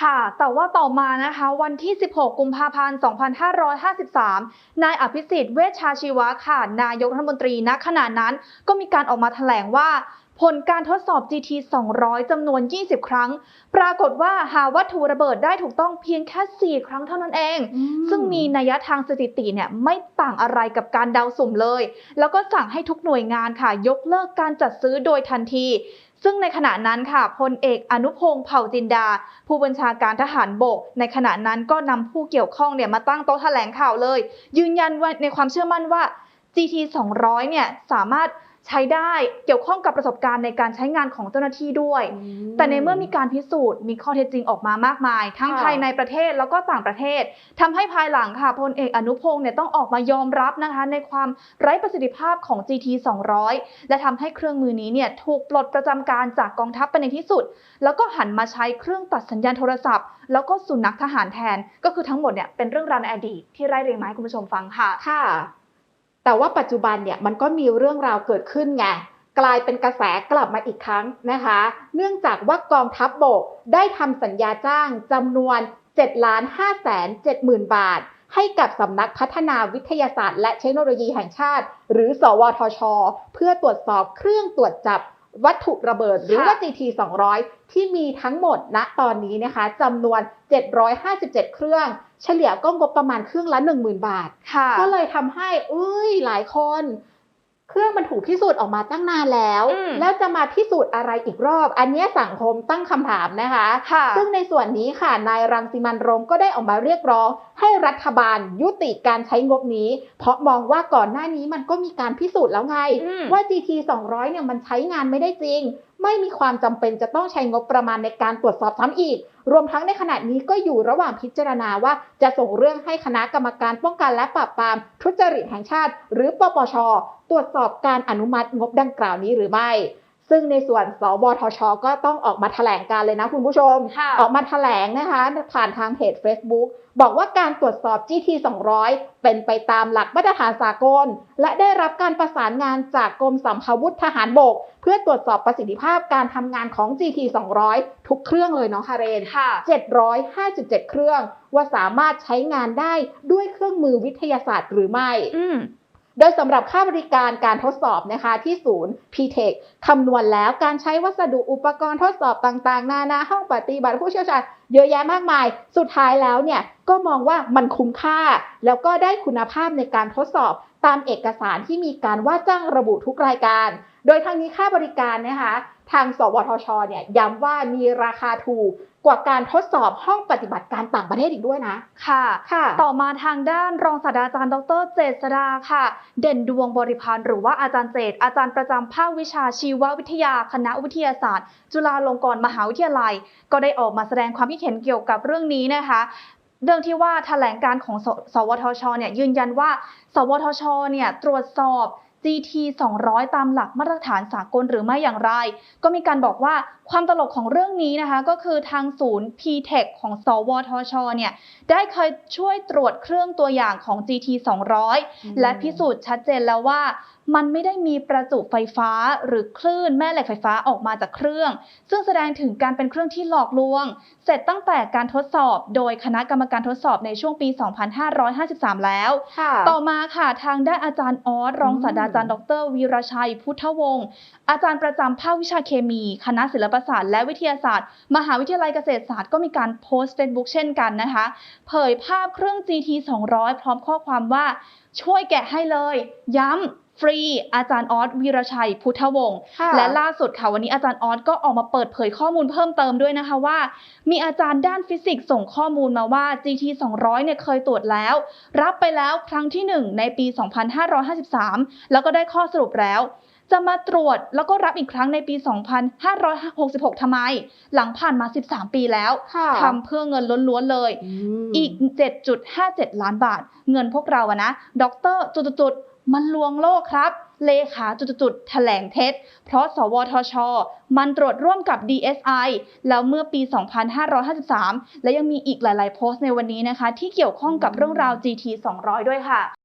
ค่ะ แต่ว่าต่อมานะคะ วันที่ 16 กุมภาพันธ์ 2553 นายอภิสิทธิ์เวชชาชีวะค่ะ นายกรัฐมนตรีณขณะนั้นก็มีการออกมาแถลงว่า ผลการทดสอบ GT 200 จำนวน 20 ครั้ง ปรากฏว่าหาวัตถุระเบิดได้ถูกต้องเพียงแค่ 4 ครั้งเท่านั้นเอง ซึ่งมีนัยทางสถิติเนี่ยไม่ต่างอะไรกับการเดาสุ่มเลย แล้วก็สั่งให้ทุกหน่วยงานค่ะ ยกเลิกการจัดซื้อโดยทันทีซึ่งในขณะนั้นค่ะพลเอกอนุพงศ์เผ่าจินดา ผู้บัญชาการทหารบก ในขณะนั้นก็นำผู้เกี่ยวข้องเนี่ยมาตั้งโต๊ะแถลงข่าวเลย ยืนยันว่าในความเชื่อมั่นว่า GT 200 เนี่ยสามารถ ใช้ได้เกี่ยวข้องกับประสบการณ์ในการใช้งานของเจ้าหน้าที่ด้วย แต่ในเมื่อมีการพิสูจน์มีข้อเท็จจริงออกมามากมาย ทั้งค่ะภายในประเทศแล้วก็ต่างประเทศทำให้ภายหลังค่ะพลเอกอนุพงศ์เนี่ยต้องออกมายอมรับนะคะ ในความไร้ประสิทธิภาพของ GT 200 และทำให้เครื่องมือนี้เนี่ยถูกปลดประจำการจากกองทัพไปในที่สุด แล้วก็หันมาใช้เครื่องตัดสัญญาณโทรศัพท์ แล้วก็สุนัขทหารแทน ก็คือทั้งหมดเนี่ยเป็นเรื่องราวในอดีตที่ไล่เรียงมาให้คุณผู้ชมฟังค่ะค่ะ แต่ว่าปัจจุบันเนี่ยมันก็มีเรื่องราวเกิดขึ้นไงกลายเป็นกระแสกลับมาอีกครั้งนะคะ เนื่องจากว่ากองทัพบบกได้ทำสัญญาจ้างจำนวน7ล้าน5แสน7หมื่นบาท ให้กับสำนักพัฒนาวิทยาศาสตร์ และเทคโนโลยีแห่งชาติ หรือ สวทช เพื่อตรวจสอบเครื่องตรวจจับวัตถุระเบิดหรือว่า GT 200 ที่มีทั้งหมดณตอนนี้นะคะจำนวน 757 เครื่อง เฉลี่ยก็งบประมาณเครื่องละ10,000บาทค่ะก็เลยทำให้เอ้ยหลายคน เครื่องมันถูกพิสูจน์ออกมาตั้งนานแล้วอืมแล้วจะมาพิสูจน์อะไรอีกรอบ อันเนี้ยสังคมตั้งคำถามนะคะค่ะซึ่งในส่วนนี้ค่ะนายรังสิมันต์โรมก็ได้ออกมาเรียกร้อง ให้รัฐบาลยุติการใช้งบนี้ เพราะมองว่าก่อนหน้านี้มันก็มีการพิสูจน์แล้วไงอืมว่า GT 200เนี่ยมันใช้งานไม่ได้จริง ไม่มีความจำเป็นจะต้องใช้งบประมาณในการตรวจสอบซ้ำอีก รวมทั้งในขณะนี้ก็อยู่ระหว่างพิจารณาว่าจะส่งเรื่องให้คณะกรรมการป้องกันและปราบปรามทุจริตแห่งชาติ หรือปปช ตรวจสอบการอนุมัติงบดังกล่าวนี้หรือไม่ ซึ่งในส่วนสวทช ก็ต้องออกมาแถลงการเลยนะคุณผู้ชมค่ะออกมาแถลงนะคะ ผ่านทางเพจ Facebook บอกว่าการตรวจสอบ GT 200 เป็นไปตามหลักมาตรฐานสากล และได้รับการประสานงานจากกรมสัมภาวุธทหารบก เพื่อตรวจสอบประสิทธิภาพการทำงานของ GT 200 ทุกเครื่องเลยเนาะคาเรนค่ะ757 เครื่อง ว่าสามารถใช้งานได้ด้วยเครื่องมือวิทยาศาสตร์หรือไม่อืม โดยสำหรับค่าบริการการทดสอบนะคะที่ศูนย์ PTech คำนวณแล้วการใช้วัสดุอุปกรณ์ทดสอบต่างๆ นานาห้องปฏิบัติผู้เชี่ยวชาญเยอะแยะมากมาย สุดท้ายแล้วเนี่ยก็มองว่ามันคุ้มค่า แล้วก็ได้คุณภาพในการทดสอบ ตามเอกสารที่มีการว่าจ้างระบุทุกรายการ โดยทางนี้ค่าบริการนะคะทางสวทชเนี่ยย้ำว่ามีราคาถูกกว่าการทดสอบห้องปฏิบัติการต่างประเทศอีกด้วยนะ ค่ะ ค่ะ ต่อมาทางด้านรองศาสตราจารย์ดรเจษดาค่ะ เด่นดวงบริพันธ์หรือว่าอาจารย์เจตอาจารย์ประจำภาควิชาชีววิทยาคณะวิทยาศาสตร์ จุฬาลงกรณ์มหาวิทยาลัย ก็ได้ออกมาแสดงความคิดเห็นเกี่ยวกับเรื่องนี้นะคะ เรื่องที่ว่าแถลงการของสสวทชเนี่ยยืนยันว่า สวทชเนี่ยตรวจสอบ GT 200 ตามหลักมาตรฐานสากลหรือไม่อย่างไร ก็มีการบอกว่าความตลกของเรื่องนี้นะคะ ก็คือทางศูนย์ PTech ของ สวทช เนี่ย ได้เคยช่วยตรวจเครื่องตัวอย่างของ GT 200 และพิสูจน์ชัดเจนแล้วว่า มันไม่ได้มีประจุไฟฟ้าหรือคลื่นแม่เหล็กไฟฟ้าออกมาจากเครื่อง ซึ่งแสดงถึงการเป็นเครื่องที่หลอกลวง เสร็จตั้งแต่การทดสอบโดยคณะกรรมการทดสอบในช่วงปี 2553 แล้วค่ะต่อมาค่ะทางด้านอาจารย์ออสรองศาสตราจารย์ดรวีรชัย พุทธวงศ์อาจารย์ประจำภาควิชาเคมี คณะศิลปศาสตร์และวิทยาศาสตร์ มหาวิทยาลัยเกษตรศาสตร์ก็มีการโพสต์เฟซบุ๊กเช่นกันนะคะ เผยภาพเครื่อง GT 200 พร้อมข้อความว่าช่วยแกะให้เลย ย้ำ ฟรีอาจารย์ออสวีรชัยพุทธวงศ์ค่ะและล่าสุดค่ะวันนี้อาจารย์ออสก็ออกมาเปิดเผยข้อมูลเพิ่มเติมด้วยนะคะว่า มีอาจารย์ด้านฟิสิกส์ส่งข้อมูลมาว่า GT 200เนี่ยเคยตรวจแล้ว รับไปแล้วครั้งที่ 1 ในปี 2553 แล้วก็ได้ข้อสรุปแล้วจะมาตรวจแล้วก็รับอีกครั้งในปี 2566ทำไม หลังผ่านมา 13 ปีแล้วค่ะทำเพื่อเงินล้วนๆเลยมอีก 7.57 ล้านบาท เงินพวกเราอะนะด็อกเตอร์จุดๆๆ มันลวงโลกครับ เลขาจุดๆแถลงเท็จ เพราะสวทช มันตรวจร่วมกับ DSI แล้วเมื่อปี 2553 และยังมีอีกหลาย ๆ โพสต์ในวันนี้นะคะ ที่เกี่ยวข้องกับเรื่องราว GT 200 ด้วยค่ะ